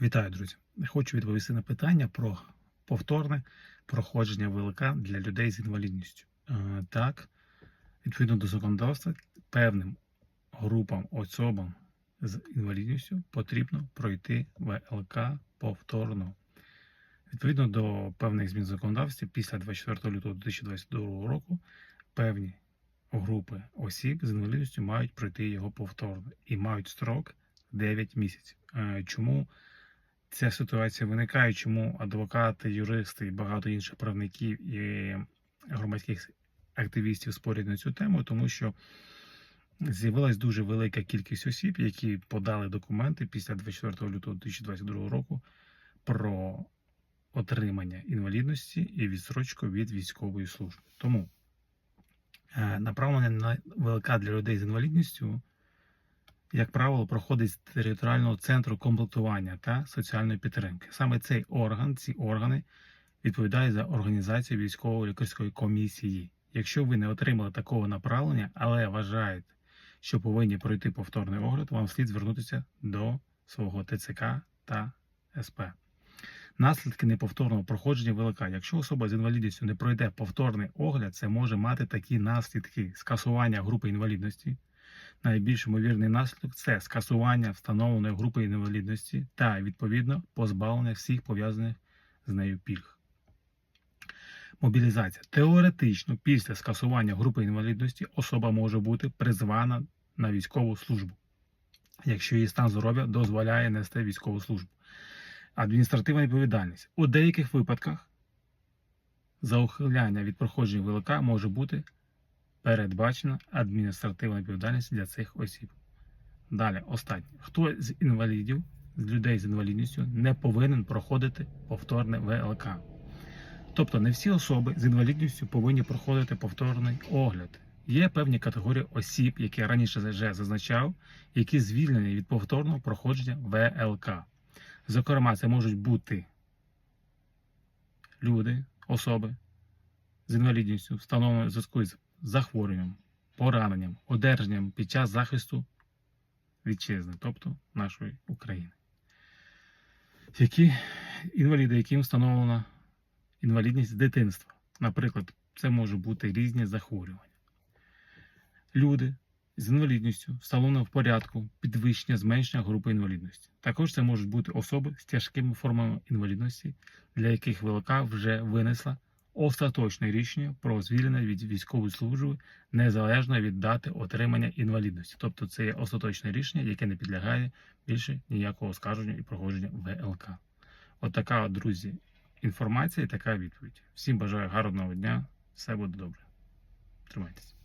Вітаю, друзі! Хочу відповісти на питання про повторне проходження ВЛК для людей з інвалідністю. Е, Так, відповідно до законодавства, певним групам особам з інвалідністю потрібно пройти ВЛК повторно. Відповідно до певних змін в законодавстві, після 24 лютого 2022 року певні групи осіб з інвалідністю мають пройти його повторно і мають строк 9 місяців. Е, Чому ця ситуація виникає, чому адвокати, юристи і багато інших правників і громадських активістів спорять на цю тему, тому що з'явилась дуже велика кількість осіб, які подали документи після 24 лютого 2022 року про отримання інвалідності і відстрочку від військової служби. Тому е, направлення на ВЛК для людей з інвалідністю як правило, проходить з територіального центру комплектування та соціальної підтримки. Саме цей орган, ці органи відповідають за організацію військово-лікарської комісії. Якщо ви не отримали такого направлення, але вважаєте, що повинні пройти повторний огляд, вам слід звернутися до свого ТЦК та СП. Наслідки неповторного проходження ВЛК. Якщо особа з інвалідністю не пройде повторний огляд, це може мати такі наслідки скасування групи інвалідності. Найбільш ймовірний наслідок це скасування встановленої групи інвалідності та, відповідно, позбавлення всіх пов'язаних з нею пільг. Мобілізація. Теоретично, після скасування групи інвалідності особа може бути призвана на військову службу, якщо її стан здоров'я дозволяє нести військову службу. Адміністративна відповідальність. У деяких випадках за ухиляння від проходження ВЛК може бути передбачена адміністративна відповідальність для цих осіб. Далі, останнє. Хто з інвалідів, з людей з інвалідністю не повинен проходити повторне ВЛК? Тобто не всі особи з інвалідністю повинні проходити повторний огляд. Є певні категорії осіб, які я раніше вже зазначав, які звільнені від повторного проходження ВЛК. Зокрема, це можуть бути люди, особи з інвалідністю, встановленою в зв'язку з захворюванням, пораненням, одержанням під час захисту вітчизни, тобто нашої України. Які інваліди, яким встановлена інвалідність з дитинства. Наприклад, це можуть бути різні захворювання. Люди з інвалідністю встановлено в порядку підвищення зменшення групи інвалідності. Також це можуть бути особи з тяжкими формами інвалідності, для яких ВЛК вже винесла остаточне рішення про звільнення від військової служби незалежно від дати отримання інвалідності. Тобто це є остаточне рішення, яке не підлягає більше ніякого оскарження і проходження ВЛК. Отака, така, от, друзі, інформація і така відповідь. Всім бажаю гарного дня, все буде добре. Тримайтеся.